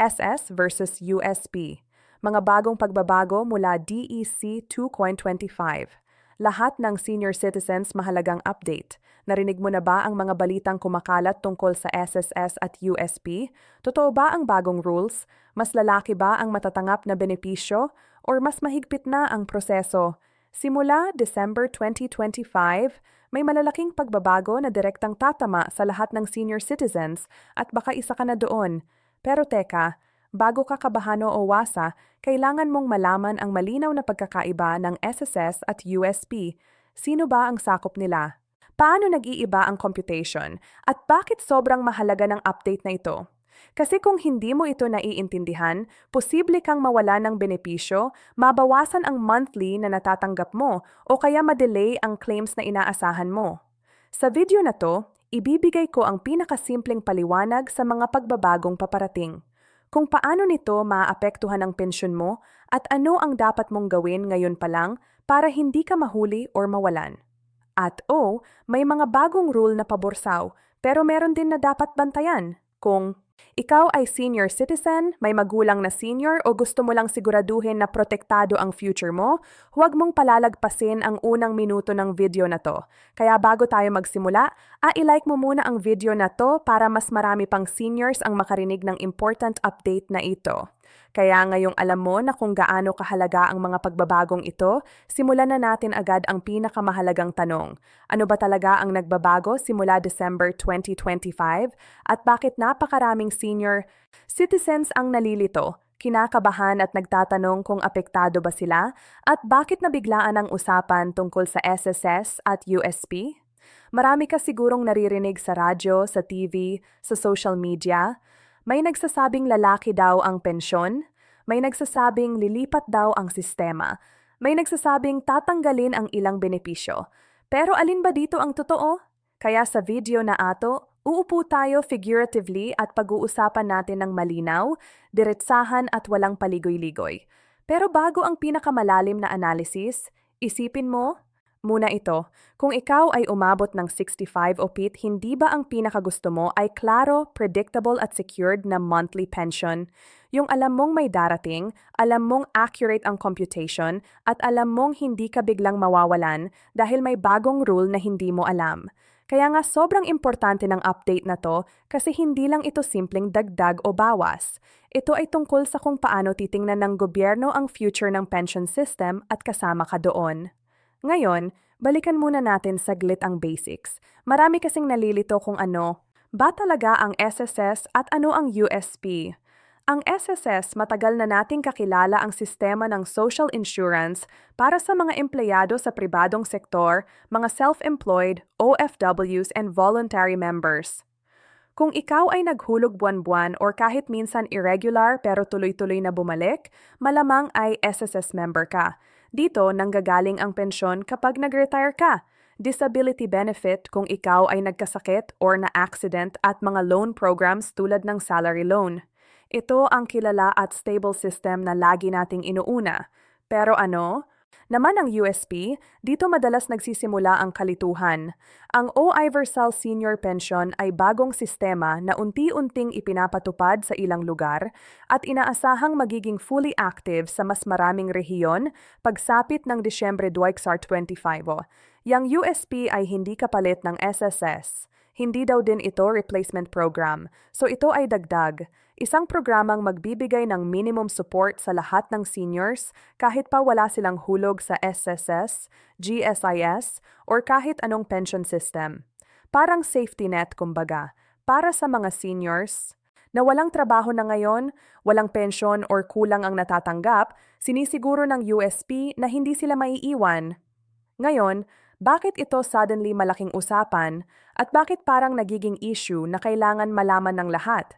SS versus USP. Mga bagong pagbabago mula DEC 2.25. Lahat ng senior citizens mahalagang update. Narinig mo na ba ang mga balitang kumakalat tungkol sa SSS at USP? Totoo ba ang bagong rules? Mas lalaki ba ang matatanggap na benepisyo? Or mas mahigpit na ang proseso? Simula December 2025, may malalaking pagbabago na direktang tatama sa lahat ng senior citizens at baka isa ka na doon. Pero teka, bago ka kabahano o wasa, kailangan mong malaman ang malinaw na pagkakaiba ng SSS at USP. Sino ba ang sakop nila? Paano nag-iiba ang computation? At bakit sobrang mahalaga ng update na ito? Kasi kung hindi mo ito naiintindihan, posible kang mawala ng benepisyo, mabawasan ang monthly na natatanggap mo, o kaya madelay ang claims na inaasahan mo. Sa video na to, ibibigay ko ang pinakasimpleng paliwanag sa mga pagbabagong paparating. Kung paano nito maaapektuhan ang pensyon mo at ano ang dapat mong gawin ngayon pa lang para hindi ka mahuli or mawalan. At o, may mga bagong rule na paborsaw, pero meron din na dapat bantayan. Kung ikaw ay senior citizen, may magulang na senior o gusto mo lang siguraduhin na protektado ang future mo, huwag mong palalagpasin ang unang minuto ng video na to. Kaya bago tayo magsimula, a-like mo muna ang video na to para mas marami pang seniors ang makarinig ng important update na ito. Kaya ngayong alam mo na kung gaano kahalaga ang mga pagbabagong ito, simulan na natin agad ang pinakamahalagang tanong. Ano ba talaga ang nagbabago simula December 2025 at bakit napakaraming senior citizens ang nalilito, kinakabahan at nagtatanong kung apektado ba sila at bakit nabiglaan ang usapan tungkol sa SSS at USP? Marami ka sigurong naririnig sa radyo, sa TV, sa social media. May nagsasabing lalaki daw ang pensyon, may nagsasabing lilipat daw ang sistema, may nagsasabing tatanggalin ang ilang benepisyo. Pero alin ba dito ang totoo? Kaya sa video na ato, uupo tayo figuratively at pag-uusapan natin ng malinaw, diretsahan at walang paligoy-ligoy. Pero bago ang pinakamalalim na analysis, isipin mo, Muna ito, kung ikaw ay umabot ng 65 o pit, hindi ba ang pinakagusto mo ay klaro, predictable at secured na monthly pension? Yung alam mong may darating, alam mong accurate ang computation, at alam mong hindi ka biglang mawawalan dahil may bagong rule na hindi mo alam. Kaya nga sobrang importante ng update na to kasi hindi lang ito simpleng dagdag o bawas. Ito ay tungkol sa kung paano titingnan ng gobyerno ang future ng pension system at kasama ka doon. Ngayon, balikan muna natin saglit ang basics. Marami kasing nalilito kung ano ba talaga ang SSS at ano ang USP. Ang SSS matagal na nating kakilala ang sistema ng social insurance para sa mga empleyado sa pribadong sektor, mga self-employed, OFWs, and voluntary members. Kung ikaw ay naghulog buwan-buwan or kahit minsan irregular pero tuloy-tuloy na bumalik, malamang ay SSS member ka. Dito nanggagaling ang pensyon kapag nag-retire ka. Disability benefit kung ikaw ay nagkasakit or na-accident at mga loan programs tulad ng salary loan. Ito ang kilala at stable system na lagi nating inuuna. Pero ano? Naman ang USP, dito madalas nagsisimula ang kalituhan. Ang O-Iversal Senior Pension ay bagong sistema na unti-unting ipinapatupad sa ilang lugar at inaasahang magiging fully active sa mas maraming rehiyon pagsapit ng Disyembre 2025. Yang USP ay hindi kapalit ng SSS. Hindi daw din ito replacement program, so ito ay dagdag. Isang programang magbibigay ng minimum support sa lahat ng seniors kahit pa wala silang hulog sa SSS, GSIS, or kahit anong pension system. Parang safety net kumbaga, para sa mga seniors na walang trabaho na ngayon, walang pensyon or kulang ang natatanggap, sinisiguro ng USP na hindi sila maiiwan. Ngayon, bakit ito suddenly malaking usapan at bakit parang nagiging issue na kailangan malaman ng lahat?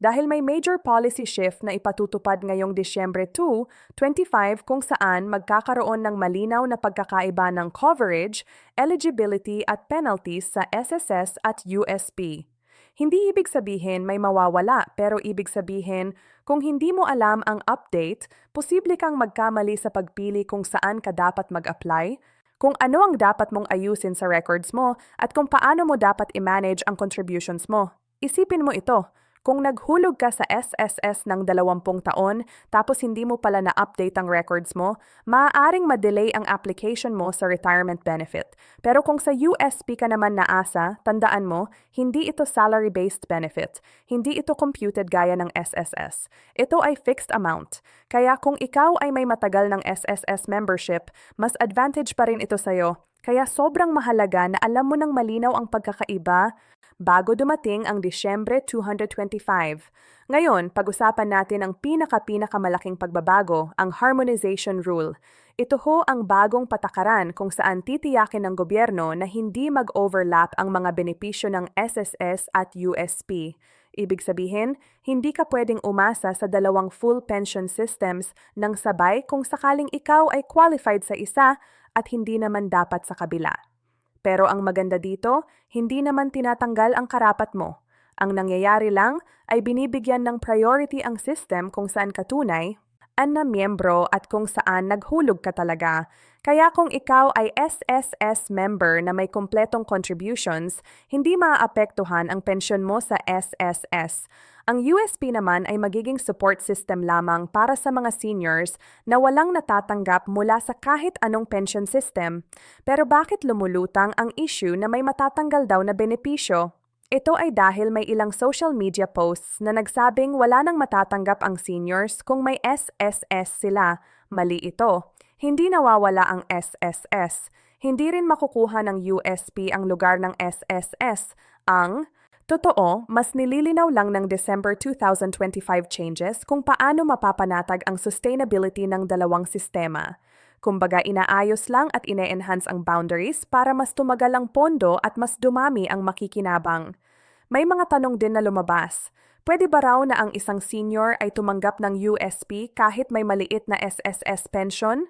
Dahil may major policy shift na ipatutupad ngayong Disyembre 2, 25 kung saan magkakaroon ng malinaw na pagkakaiba ng coverage, eligibility at penalties sa SSS at USP. Hindi ibig sabihin may mawawala pero ibig sabihin kung hindi mo alam ang update, posible kang magkamali sa pagpili kung saan ka dapat mag-apply, kung ano ang dapat mong ayusin sa records mo at kung paano mo dapat i-manage ang contributions mo. Isipin mo ito, Kung naghulog ka sa SSS ng 20 taon tapos hindi mo pala na-update ang records mo, maaaring ma-delay ang application mo sa retirement benefit. Pero kung sa USP ka naman naasa, tandaan mo, hindi ito salary-based benefit. Hindi ito computed gaya ng SSS. Ito ay fixed amount. Kaya kung ikaw ay may matagal ng SSS membership, mas advantage pa rin ito sa'yo. Kaya sobrang mahalaga na alam mo ng malinaw ang pagkakaiba bago dumating ang Disyembre 225. Ngayon, pag-usapan natin ang pinaka-pinakamalaking pagbabago, ang Harmonization Rule. Ito ho ang bagong patakaran kung saan titiyakin ng gobyerno na hindi mag-overlap ang mga benepisyo ng SSS at USP. Ibig sabihin, hindi ka pwedeng umasa sa dalawang full pension systems ng sabay kung sakaling ikaw ay qualified sa isa at hindi naman dapat sa kabila. Pero ang maganda dito, hindi naman tinatanggal ang karapat mo. Ang nangyayari lang ay binibigyan ng priority ang system kung saan katunay an na miyembro at kung saan naghulog ka talaga. Kaya kung ikaw ay SSS member na may kumpletong contributions, hindi maaapektuhan ang pensyon mo sa SSS. Ang USP naman ay magiging support system lamang para sa mga seniors na walang natatanggap mula sa kahit anong pension system. Pero bakit lumulutang ang issue na may matatanggal daw na benepisyo? Ito ay dahil may ilang social media posts na nagsabing wala nang matatanggap ang seniors kung may SSS sila. Mali ito. Hindi nawawala ang SSS. Hindi rin makukuha ng USP ang lugar ng SSS. Ang Totoo, mas nililinaw lang ng December 2025 changes kung paano mapapanatag ang sustainability ng dalawang sistema. Kumbaga inaayos lang at ine-enhance ang boundaries para mas tumagal ang pondo at mas dumami ang makikinabang. May mga tanong din na lumabas. Pwede ba raw na ang isang senior ay tumanggap ng USP kahit may maliit na SSS pension?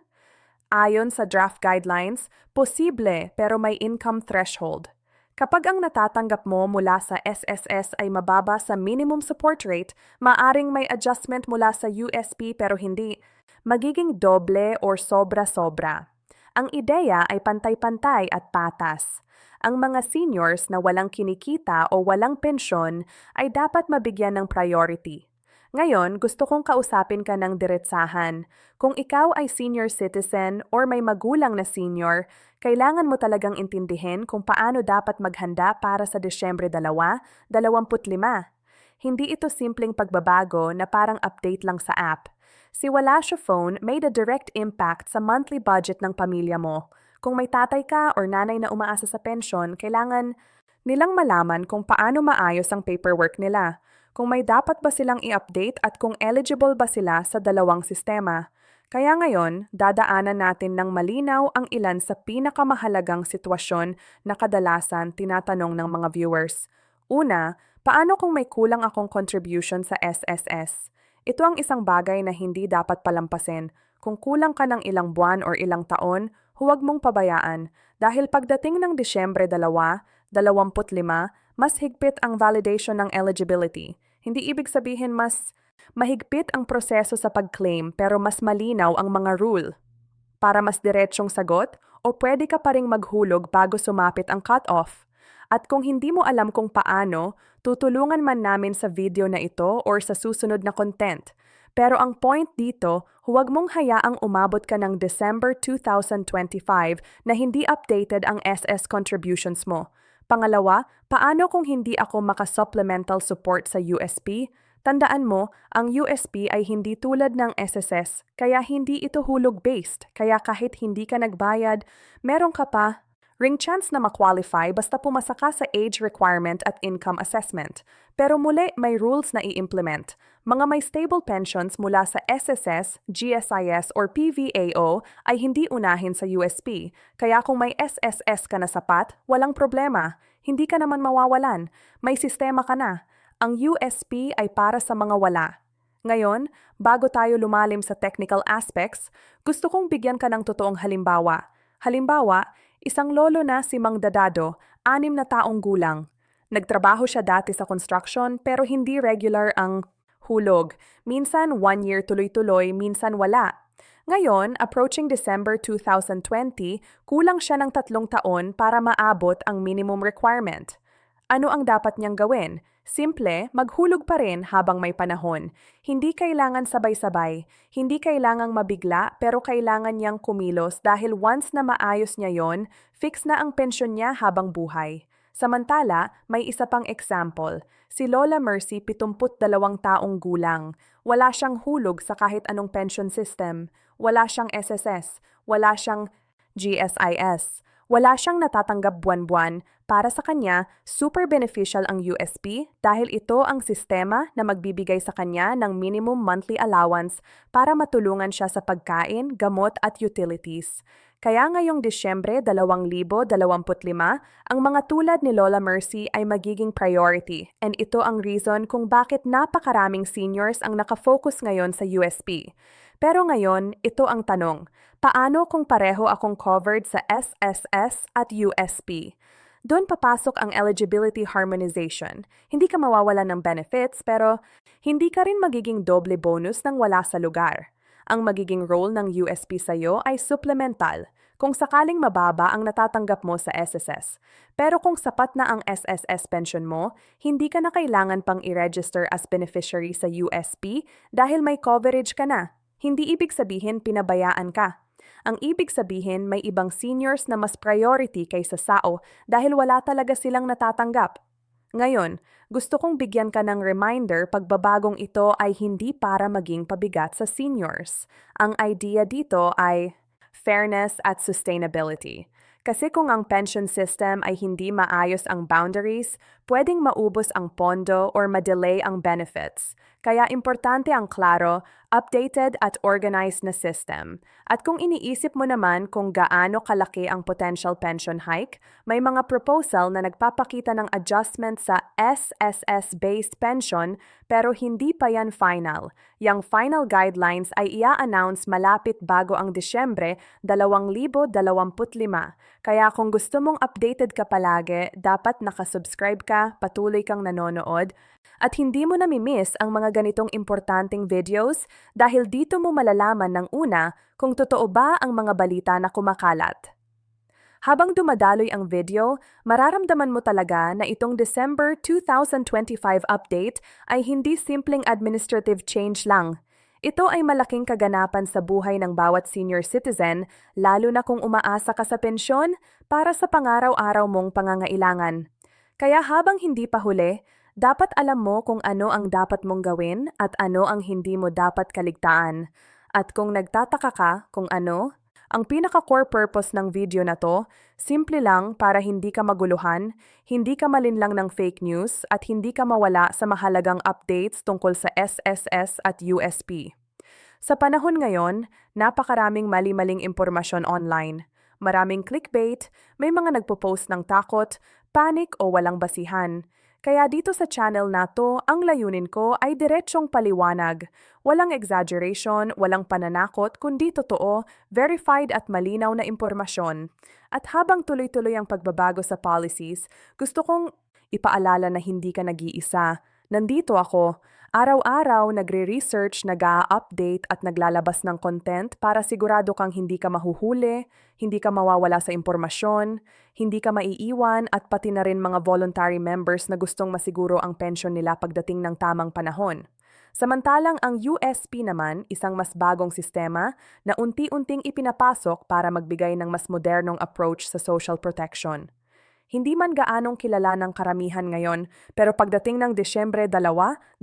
Ayon sa draft guidelines, posible pero may income threshold. Kapag ang natatanggap mo mula sa SSS ay mababa sa minimum support rate, maaring may adjustment mula sa USP pero hindi magiging doble or sobra-sobra. Ang ideya ay pantay-pantay at patas. Ang mga seniors na walang kinikita o walang pensyon ay dapat mabigyan ng priority. Ngayon, gusto kong kausapin ka ng diretsahan. Kung ikaw ay senior citizen or may magulang na senior, kailangan mo talagang intindihin kung paano dapat maghanda para sa Desyembre 2, 25. Hindi ito simpleng pagbabago na parang update lang sa app Si Walasha Phone made a direct impact sa monthly budget ng pamilya mo. Kung may tatay ka or nanay na umaasa sa pensyon, kailangan nilang malaman kung paano maayos ang paperwork nila, kung may dapat ba silang i-update at kung eligible ba sila sa dalawang sistema. Kaya ngayon, dadaanan natin ng malinaw ang ilan sa pinakamahalagang sitwasyon na kadalasan tinatanong ng mga viewers. Una, paano kung may kulang akong contribution sa SSS? Ito ang isang bagay na hindi dapat palampasin. Kung kulang ka ng ilang buwan or ilang taon, huwag mong pabayaan dahil pagdating ng Disyembre 2, 25, mas higpit ang validation ng eligibility. Hindi ibig sabihin mas mahigpit ang proseso sa pag-claim pero mas malinaw ang mga rule. Para mas diretsyong sagot, o pwede ka pa ring maghulog bago sumapit ang cut-off. At kung hindi mo alam kung paano, tutulungan man namin sa video na ito or sa susunod na content. Pero ang point dito, huwag mong hayaang umabot ka ng December 2025 na hindi updated ang SS contributions mo. Pangalawa, paano kung hindi ako maka-supplemental support sa USP? Tandaan mo, ang USP ay hindi tulad ng SSS, kaya hindi ito hulog-based, kaya kahit hindi ka nagbayad, meron ka pa Ring chance na ma-qualify basta pumasa ka sa age requirement at income assessment. Pero muli, may rules na i-implement. Mga may stable pensions mula sa SSS, GSIS, or PVAO ay hindi unahin sa USP. Kaya kung may SSS ka na sapat, walang problema. Hindi ka naman mawawalan. May sistema ka na. Ang USP ay para sa mga wala. Ngayon, bago tayo lumalim sa technical aspects, gusto kong bigyan ka ng totoong halimbawa. Halimbawa, Isang lolo na si Mang Dadado, anim na taong gulang. Nagtrabaho siya dati sa construction pero hindi regular ang hulog. Minsan one year tuloy-tuloy, minsan wala. Ngayon, approaching December 2020, kulang siya ng tatlong taon para maabot ang minimum requirement. Ano ang dapat niyang gawin? Simple, maghulog pa rin habang may panahon. Hindi kailangan sabay-sabay, hindi kailangang mabigla pero kailangan niyang kumilos dahil once na maayos niya yon, fix na ang pensyon niya habang buhay. Samantala, may isa pang example. Si Lola Mercy, 72 taong gulang. Wala siyang hulog sa kahit anong pension system. Wala siyang SSS. Wala siyang GSIS. Wala siyang natatanggap buwan-buwan. Para sa kanya, super beneficial ang USP dahil ito ang sistema na magbibigay sa kanya ng minimum monthly allowance para matulungan siya sa pagkain, gamot at utilities. Kaya ngayong Disyembre 2025, ang mga tulad ni Lola Mercy ay magiging priority and ito ang reason kung bakit napakaraming seniors ang nakafocus ngayon sa USP. Pero ngayon, ito ang tanong, paano kung pareho akong covered sa SSS at USP? Doon papasok ang eligibility harmonization. Hindi ka mawawala ng benefits pero hindi ka rin magiging doble bonus nang wala sa lugar. Ang magiging role ng USP sa iyo ay supplemental kung sakaling mababa ang natatanggap mo sa SSS. Pero kung sapat na ang SSS pension mo, hindi ka na kailangan pang i-register as beneficiary sa USP dahil may coverage ka na. Hindi ibig sabihin pinabayaan ka. Ang ibig sabihin may ibang seniors na mas priority kaysa SAO dahil wala talaga silang natatanggap. Ngayon, gusto kong bigyan ka ng reminder pagbabagong ito ay hindi para maging pabigat sa seniors. Ang idea dito ay fairness at sustainability. Kasi kung ang pension system ay hindi maayos ang boundaries, pwedeng maubos ang pondo or madelay ang benefits. Kaya importante ang klaro, updated at organized na system. At kung iniisip mo naman kung gaano kalaki ang potential pension hike, may mga proposal na nagpapakita ng adjustment sa SSS-based pension pero hindi pa yan final. Yang final guidelines ay ia-announce malapit bago ang Disyembre 2025. Kaya kung gusto mong updated ka palagi, dapat nakasubscribe ka, patuloy kang nanonood, at hindi mo namimiss ang mga ganitong importanteng videos dahil dito mo malalaman ng una kung totoo ba ang mga balita na kumakalat. Habang dumadaloy ang video, mararamdaman mo talaga na itong December 2025 update ay hindi simpleng administrative change lang. Ito ay malaking kaganapan sa buhay ng bawat senior citizen, lalo na kung umaasa ka sa pensyon para sa pangaraw-araw mong pangangailangan. Kaya habang hindi pa huli, dapat alam mo kung ano ang dapat mong gawin at ano ang hindi mo dapat kaligtaan. At kung nagtataka ka kung ano, ang pinaka-core purpose ng video na to, simple lang para hindi ka maguluhan, hindi ka malinlang ng fake news at hindi ka mawala sa mahalagang updates tungkol sa SSS at USP. Sa panahon ngayon, napakaraming mali-maling impormasyon online. Maraming clickbait, may mga nagpo-post ng takot, panic o walang basihan. Kaya dito sa channel na to, ang layunin ko ay diretsyong paliwanag. Walang exaggeration, walang pananakot, kundi totoo, verified at malinaw na impormasyon. At habang tuloy-tuloy ang pagbabago sa policies, gusto kong ipaalala na hindi ka nag-iisa. Nandito ako, Araw-araw nagre-research, nag-update at naglalabas ng content para sigurado kang hindi ka mahuhuli, hindi ka mawawala sa impormasyon, hindi ka maiiwan at pati na rin mga voluntary members na gustong masiguro ang pension nila pagdating ng tamang panahon. Samantalang ang USP naman, isang mas bagong sistema na unti-unting ipinapasok para magbigay ng mas modernong approach sa social protection. Hindi man gaanong kilala ng karamihan ngayon, pero pagdating ng Desyembre 2, 25,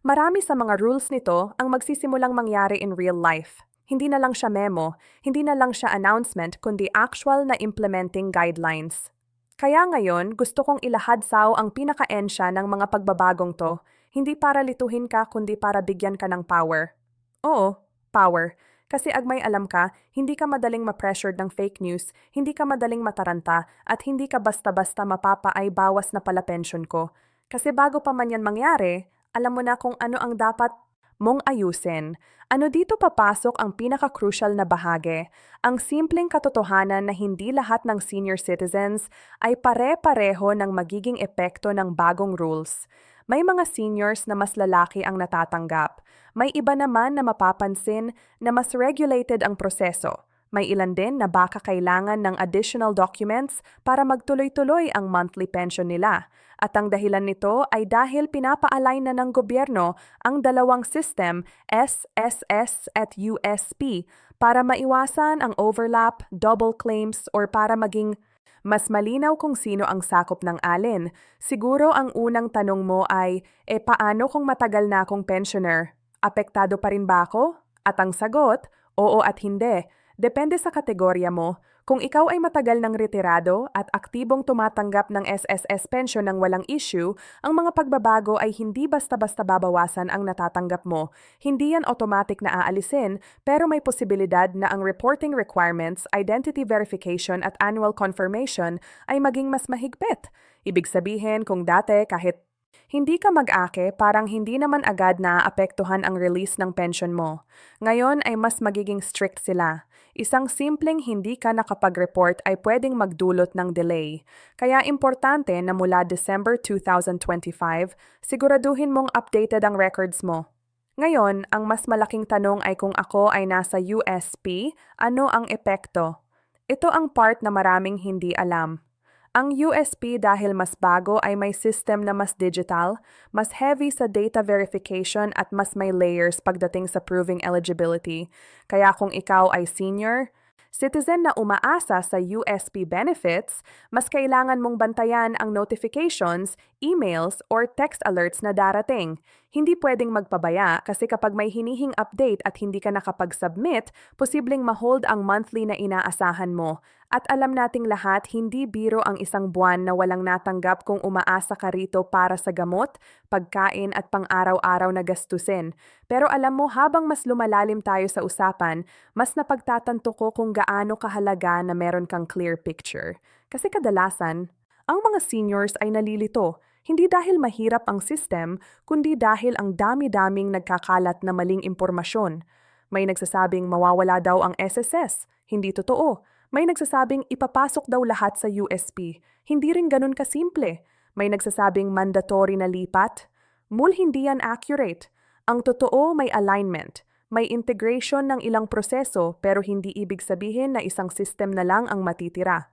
marami sa mga rules nito ang magsisimulang mangyari in real life. Hindi na lang siya memo, hindi na lang siya announcement, kundi actual na implementing guidelines. Kaya ngayon, gusto kong ilahad sao ang pinaka-ensya ng mga pagbabagong to, hindi para lituhin ka kundi para bigyan ka ng power. Oo, power. Kasi ag may alam ka, hindi ka madaling ma-pressured ng fake news, hindi ka madaling mataranta, at hindi ka basta-basta mapapa ay bawas na pala pension ko. Kasi bago pa man yan mangyari, alam mo na kung ano ang dapat mong ayusin. Ano dito papasok ang pinaka-crucial na bahagi, ang simpleng katotohanan na hindi lahat ng senior citizens ay pare-pareho ng magiging epekto ng bagong rules. May mga seniors na mas lalaki ang natatanggap. May iba naman na mapapansin na mas regulated ang proseso. May ilan din na baka kailangan ng additional documents para magtuloy-tuloy ang monthly pension nila. At ang dahilan nito ay dahil pinapa-align na ng gobyerno ang dalawang system, SSS at USP, para maiwasan ang overlap, double claims, or para maging mas malinaw kung sino ang sakop ng alin. Siguro ang unang tanong mo ay, e paano kung matagal na akong pensioner? Apektado pa rin ba ako? At ang sagot, oo at hindi. Depende sa kategorya mo. Kung ikaw ay matagal ng retirado at aktibong tumatanggap ng SSS pension ng walang issue, ang mga pagbabago ay hindi basta-basta babawasan ang natatanggap mo. Hindi yan automatic na aalisin, pero may posibilidad na ang reporting requirements, identity verification at annual confirmation ay maging mas mahigpit. Ibig sabihin kung dati kahit hindi ka mag-ake, parang hindi naman agad naaapektuhan ang release ng pension mo. Ngayon ay mas magiging strict sila. Isang simpleng hindi ka nakapag-report ay pwedeng magdulot ng delay. Kaya importante na mula December 2025, siguraduhin mong updated ang records mo. Ngayon, ang mas malaking tanong ay kung ako ay nasa USP, ano ang epekto? Ito ang part na maraming hindi alam. Ang USP dahil mas bago ay may system na mas digital, mas heavy sa data verification at mas may layers pagdating sa proving eligibility. Kaya kung ikaw ay senior, citizen na umaasa sa USP benefits, mas kailangan mong bantayan ang notifications, emails, or text alerts na darating. Hindi pwedeng magpabaya kasi kapag may hinihing update at hindi ka nakapag-submit, posibleng ma-hold ang monthly na inaasahan mo. At alam nating lahat, hindi biro ang isang buwan na walang natanggap kung umaasa ka rito para sa gamot, pagkain at pang-araw-araw na gastusin. Pero alam mo, habang mas lumalalim tayo sa usapan, mas napagtatanto ko kung gaano kahalaga na meron kang clear picture. Kasi kadalasan, ang mga seniors ay nalilito, hindi dahil mahirap ang system, kundi dahil ang dami-daming nagkakalat na maling impormasyon. May nagsasabing mawawala daw ang SSS, hindi totoo. May nagsasabing ipapasok daw lahat sa USP. Hindi rin ganun kasimple. May nagsasabing mandatory na lipat. Mul hindi yan accurate. Ang totoo may alignment. May integration ng ilang proseso pero hindi ibig sabihin na isang system na lang ang matitira.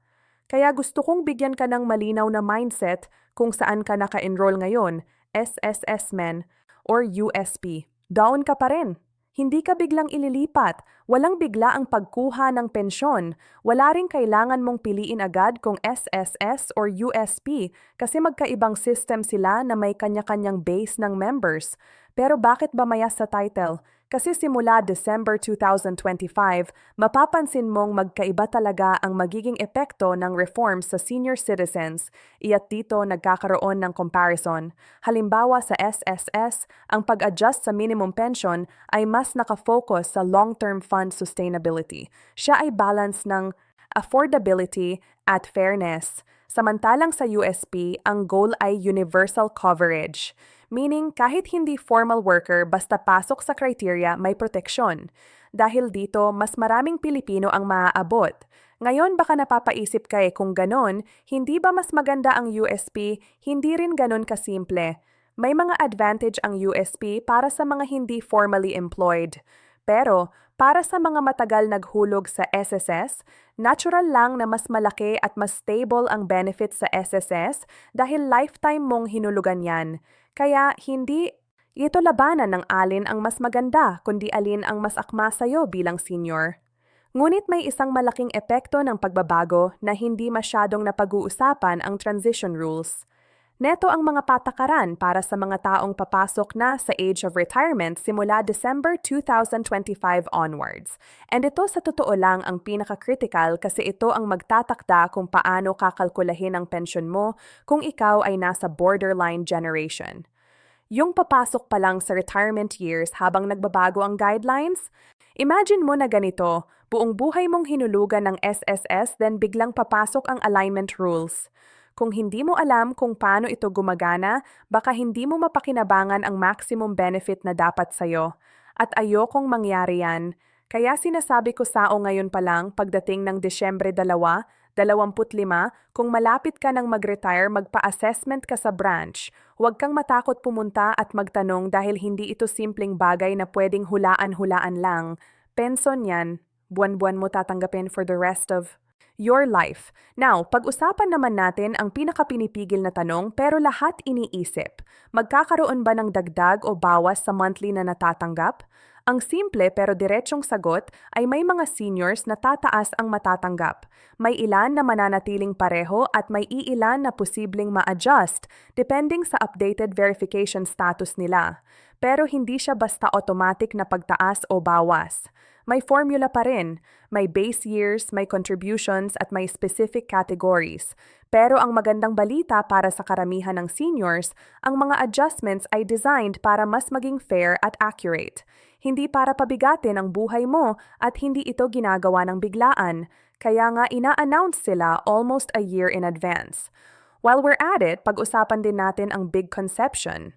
Kaya gusto kong bigyan ka ng malinaw na mindset kung saan ka naka-enroll ngayon, SSS men or USP. Down ka pa rin. Hindi ka biglang ililipat, walang bigla ang pagkuha ng pensyon, wala rin kailangan mong piliin agad kung SSS or USP kasi magkaibang system sila na may kanya-kanyang base ng members. Pero bakit ba mayas sa title? Kasi simula December 2025, mapapansin mong magkaiba talaga ang magiging epekto ng reforms sa senior citizens, iya't dito nagkakaroon ng comparison. Halimbawa sa SSS, ang pag-adjust sa minimum pension ay mas nakafocus sa long-term fund sustainability. Siya ay balance ng affordability at fairness. Samantalang sa USP, ang goal ay universal coverage meaning kahit hindi formal worker basta pasok sa criteria may proteksyon. Dahil dito, mas maraming Pilipino ang maaabot. Ngayon baka napapaisip ka eh kung ganon, hindi ba mas maganda ang USP? Hindi rin ganon kasimple. May mga advantage ang USP para sa mga hindi formally employed. Pero para sa mga matagal naghulog sa SSS, natural lang na mas malaki at mas stable ang benefits sa SSS dahil lifetime mong hinulugan yan. Kaya hindi ito labanan ng alin ang mas maganda kundi alin ang mas akma sa'yo bilang senior. Ngunit may isang malaking epekto ng pagbabago na hindi masyadong napag-uusapan ang transition rules. Neto ang mga patakaran para sa mga taong papasok na sa age of retirement simula December 2025 onwards. And ito sa totoo lang ang pinaka-critical kasi ito ang magtatakda kung paano kakalkulahin ang pensyon mo kung ikaw ay nasa borderline generation. Yung papasok pa lang sa retirement years habang nagbabago ang guidelines, imagine mo na ganito, buong buhay mong hinulugan ng SSS then biglang papasok ang alignment rules. Kung hindi mo alam kung paano ito gumagana, baka hindi mo mapakinabangan ang maximum benefit na dapat sa'yo. At ayokong mangyari yan. Kaya sinasabi ko sao ngayon pa lang pagdating ng Desyembre 2, 25, kung malapit ka nang mag-retire, magpa-assessment ka sa branch. Huwag kang matakot pumunta at magtanong dahil hindi ito simpleng bagay na pwedeng hulaan-hulaan lang. Penson yan, buwan-buwan mo tatanggapin for the rest of your life. Now, pag-usapan naman natin ang pinakapinipigil na tanong pero lahat iniisip. Magkakaroon ba ng dagdag o bawas sa monthly na natatanggap? Ang simple pero diretsong sagot ay may mga seniors na tataas ang matatanggap. May ilan na mananatiling pareho at may iilan na posibleng ma-adjust depending sa updated verification status nila. Pero hindi siya basta automatic na pagtaas o bawas. May formula pa rin. May base years, may contributions at may specific categories. Pero ang magandang balita para sa karamihan ng seniors, ang mga adjustments ay designed para mas maging fair at accurate. Hindi para pabigatin ang buhay mo at hindi ito ginagawa ng biglaan. Kaya nga ina-announce sila almost a year in advance. While we're at it, pag-usapan din natin ang big conception.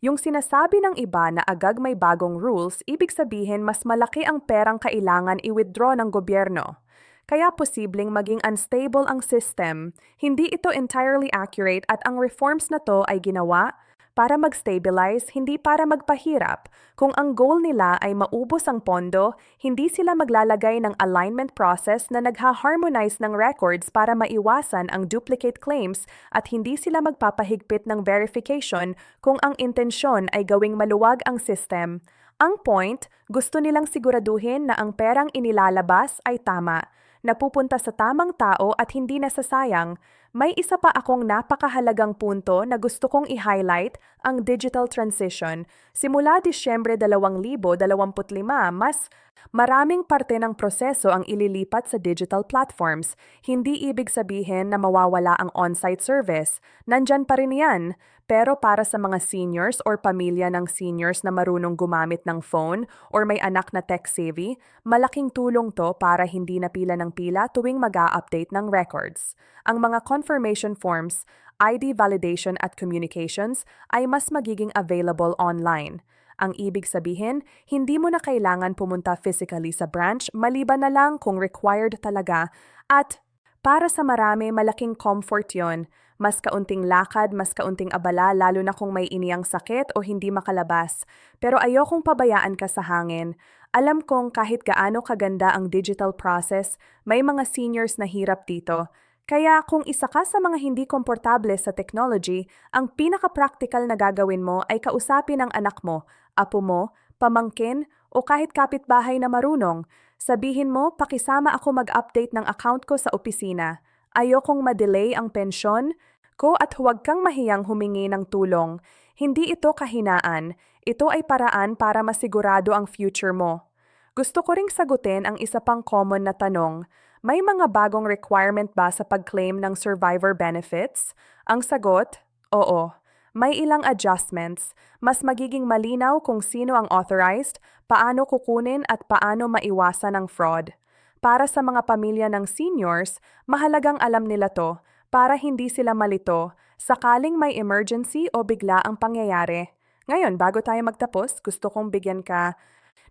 Yung sinasabi ng iba na agad may bagong rules, ibig sabihin mas malaki ang perang kailangan i-withdraw ng gobyerno. Kaya posibleng maging unstable ang system, hindi ito entirely accurate at ang reforms na to ay ginawa para mag-stabilize, hindi para magpahirap. Kung ang goal nila ay maubos ang pondo, hindi sila maglalagay ng alignment process na nagha-harmonize ng records para maiwasan ang duplicate claims at hindi sila magpapahigpit ng verification kung ang intensyon ay gawing maluwag ang system. Ang point, gusto nilang siguraduhin na ang perang inilalabas ay tama, napupunta sa tamang tao at hindi nasasayang. May isa pa akong napakahalagang punto na gusto kong i-highlight, ang digital transition. Simula Disyembre 2025, mas maraming parte ng proseso ang ililipat sa digital platforms. Hindi ibig sabihin na mawawala ang on-site service. Nandyan pa rin yan. Pero para sa mga seniors or pamilya ng seniors na marunong gumamit ng phone or may anak na tech-savvy, malaking tulong to para hindi na pila ng pila tuwing mag update ng records. Ang mga confirmation forms, ID validation at communications ay mas magiging available online. Ang ibig sabihin, hindi mo na kailangan pumunta physically sa branch maliban na lang kung required talaga at para sa marami malaking comfort yon. Mas kaunting lakad, mas kaunting abala lalo na kung may iniyang sakit o hindi makalabas. Pero ayokong pabayaan ka sa hangin. Alam kong kahit gaano kaganda ang digital process, may mga seniors na hirap dito. Kaya kung isa ka sa mga hindi komportable sa technology, ang pinaka-practical na gagawin mo ay kausapin ang anak mo, apo mo, pamangkin, o kahit kapitbahay na marunong. Sabihin mo, pakisama ako mag-update ng account ko sa opisina. Ayokong ma-delay ang pensyon ko at huwag kang mahiyang humingi ng tulong. Hindi ito kahinaan, ito ay paraan para masigurado ang future mo. Gusto ko ring sagutin ang isa pang common na tanong, may mga bagong requirement ba sa pag-claim ng survivor benefits? Ang sagot, oo. May ilang adjustments. Mas magiging malinaw kung sino ang authorized, paano kukunin at paano maiwasan ang fraud. Para sa mga pamilya ng seniors, mahalagang alam nila to para hindi sila malito sakaling may emergency o bigla ang pangyayari. Ngayon, bago tayo magtapos, gusto kong bigyan ka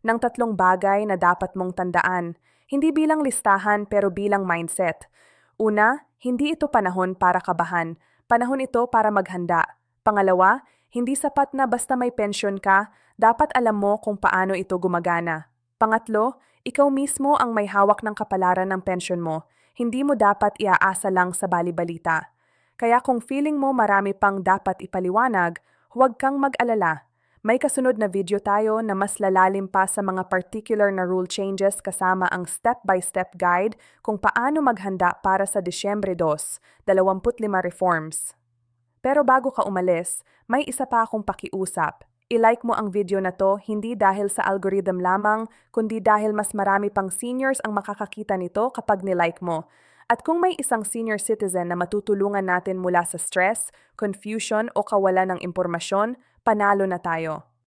ng tatlong bagay na dapat mong tandaan, hindi bilang listahan pero bilang mindset. Una, hindi ito panahon para kabahan, panahon ito para maghanda. Pangalawa, hindi sapat na basta may pension ka, dapat alam mo kung paano ito gumagana. Pangatlo, ikaw mismo ang may hawak ng kapalaran ng pension mo. Hindi mo dapat iaasa lang sa balibalita. Kaya kung feeling mo marami pang dapat ipaliwanag, huwag kang mag-alala. May kasunod na video tayo na mas lalalim pa sa mga particular na rule changes kasama ang step-by-step guide kung paano maghanda para sa Disyembre 2, 25 reforms. Pero bago ka umalis, may isa pa akong pakiusap. I-like mo ang video na to hindi dahil sa algorithm lamang, kundi dahil mas marami pang seniors ang makakakita nito kapag nilike mo. At kung may isang senior citizen na matutulungan natin mula sa stress, confusion o kawalan ng impormasyon, panalo na tayo.